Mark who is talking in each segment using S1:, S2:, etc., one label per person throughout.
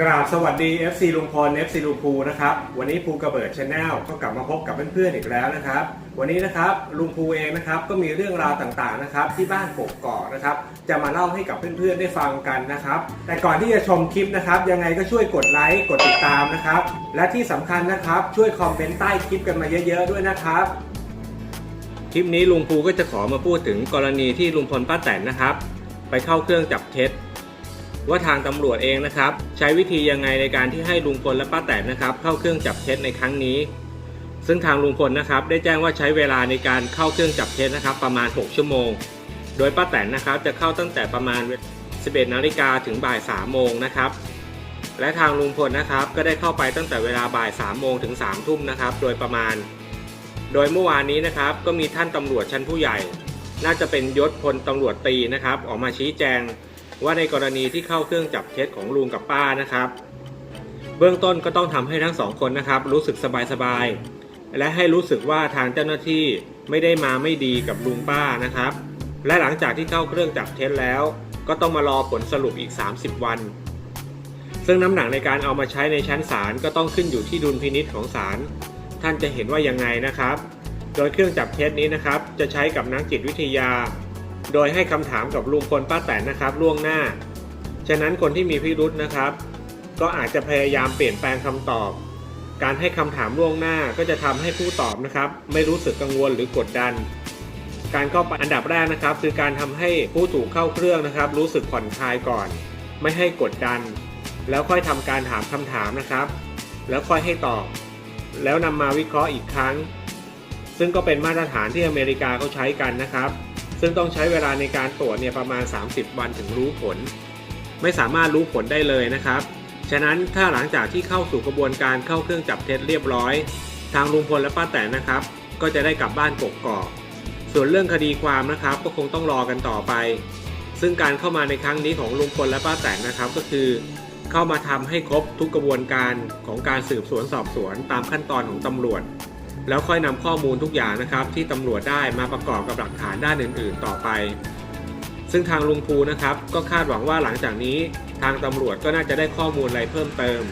S1: กราบสวัสดี FC ลุงพล FC ลุงภูนะครับ วันนี้ภูกระเบิดชาแนลก็กลับมาพบกับเพื่อนๆอีกแล้วนะครับ วันนี้นะครับลุงภูเองนะครับก็มีเรื่องราวต่างๆนะครับที่บ้านกกอกนะครับ จะมาเล่าให้กับเพื่อนๆได้ฟังกันนะครับ แต่ก่อนที่จะชมคลิปนะครับยังไงก็ช่วยกดไลค์กดติดตามนะครับ และที่สำคัญนะครับช่วยคอมเมนต์ใต้คลิปกันมาเยอะๆด้วยนะครับ คลิปนี้ลุงภูก็จะขอมาพูดถึงกรณีที่ลุงพลป้าแตนนะครับ ไปเข้าเครื่องจับเท็จ ว่าทางตำรวจเองนะครับ ใช้วิธียังไงในการที่ให้ลุงพลและป้าแตนนะครับ เข้าเครื่องจับเท็จในครั้งนี้ ซึ่งทางลุงพลนะครับ ได้แจ้งว่าใช้เวลาในการเข้าเครื่องจับเท็จนะครับ ประมาณ 6 ชั่วโมง โดยป้าแตนนะครับ จะเข้าตั้งแต่ประมาณ 11นาฬิกาถึงบ่าย3โมงนะครับและทางลุงพลนะครับ ก็ได้เข้าไปตั้งแต่เวลาบ่าย3โมงถึง3ทุ่มนะครับ โดยประมาณ โดยเมื่อวานนี้นะครับ ก็มีท่านตำรวจชั้นผู้ใหญ่ น่าจะเป็นยศพลตำรวจตรีนะครับ ออกมาชี้แจง ว่าในกรณีที่เข้าเครื่องจับเท็จของลุงกับป้านะครับ เบื้องต้นก็ต้องทำให้ทั้งสองคนนะครับ รู้สึกสบายๆและให้รู้สึกว่าทางเจ้าหน้าที่ไม่ได้มาไม่ดีกับลุงป้านะครับ และหลังจากที่เข้าเครื่องจับเท็จแล้ว ก็ต้องมารอผลสรุปอีก 30 วัน ซึ่งน้ำหนักในการเอามาใช้ในชั้นศาลก็ต้องขึ้นอยู่ที่ดุลพินิษของศาลท่านจะเห็นว่ายังไงนะครับ โดยเครื่องจับเท็จนี้นะครับ จะใช้กับนักจิตวิทยา โดยให้คำถามกับลุงพลป้าแตนนะครับล่วงหน้า ฉะนั้นคนที่มีพิรุษนะครับ ก็อาจจะพยายามเปลี่ยนแปลงคำตอบ การให้คำถามล่วงหน้าก็จะทำให้ผู้ตอบนะครับ ไม่รู้สึกกังวลหรือกดดัน การเข้าไปอันดับแรกนะครับ คือการทำให้ผู้ถูกเข้าเครื่องนะครับ รู้สึกผ่อนคลายก่อน ไม่ให้กดดัน แล้วค่อยทำการถามคำถามนะครับ แล้วค่อยให้ตอบ แล้วนำมาวิเคราะห์อีกครั้ง ซึ่งก็เป็นมาตรฐานที่อเมริกาเขาใช้กันนะครับ ซึ่งต้องใช้เวลาในการตรวจเนี่ยประมาณ 30 วันถึงรู้ผล ไม่สามารถรู้ผลได้เลยนะครับ ฉะนั้นถ้าหลังจากที่เข้าสู่กระบวนการเข้าเครื่องจับเท็จเรียบร้อย ทางลุงพลและป้าแตนนะครับ ก็จะได้กลับบ้านกกอกส่วนเรื่องคดีความนะครับ ก็คงต้องรอกันต่อไป ซึ่งการเข้ามาในครั้งนี้ของลุงพลและป้าแตนนะครับก็คือ เข้ามาทำให้ครบทุกกระบวนการของการสืบสวนสอบสวนตามขั้นตอนของตำรวจ แล้วค่อยนำข้อมูลทุกอย่างนะครับ ที่ตำรวจได้มาประกอบกับหลักฐานด้านอื่น ๆ ต่อไป ซึ่งทางลุงภูนะครับ ก็คาดหวังว่าหลังจากนี้ทางตำรวจก็น่าจะได้ข้อมูลอะไรเพิ่มเติม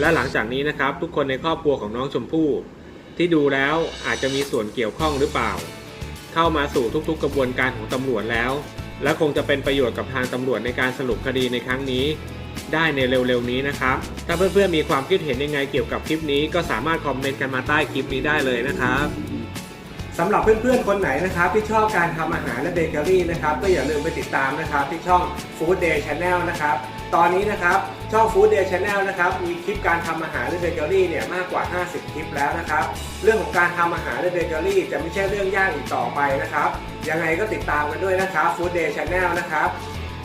S1: และหลังจากนี้นะครับ ทุกคนในครอบครัวของน้องชมพู่ ที่ดูแล้วอาจจะมีส่วนเกี่ยวข้องหรือเปล่า เข้ามาสู่ทุกๆ กระบวนการของตำรวจแล้ว และคงจะเป็นประโยชน์กับทางตำรวจในการสรุปคดีในครั้งนี้ ได้ในเร็วๆนี้นะครับ ถ้าเพื่อนๆมีความคิดเห็นยังไงเกี่ยวกับคลิปนี้ก็สามารถคอมเมนต์กันมาใต้คลิปนี้ได้เลยนะครับสำหรับเพื่อนๆ คนไหนนะครับที่ชอบการทำอาหารและเบเกอรี่นะครับก็อย่าลืมไปติดตามนะครับที่ช่อง Food Day Channel นะครับ ตอนนี้นะครับช่อง Food Day Channel นะครับมีคลิปการทำอาหารและเบเกอรี่เนี่ยมากกว่า 50 คลิปแล้วนะครับ เรื่องของการทำอาหารและเบเกอรี่จะไม่ใช่เรื่องยากอีกต่อไปนะครับ ยังไงก็ติดตามกันด้วยนะครับ Food Day Channel นะครับ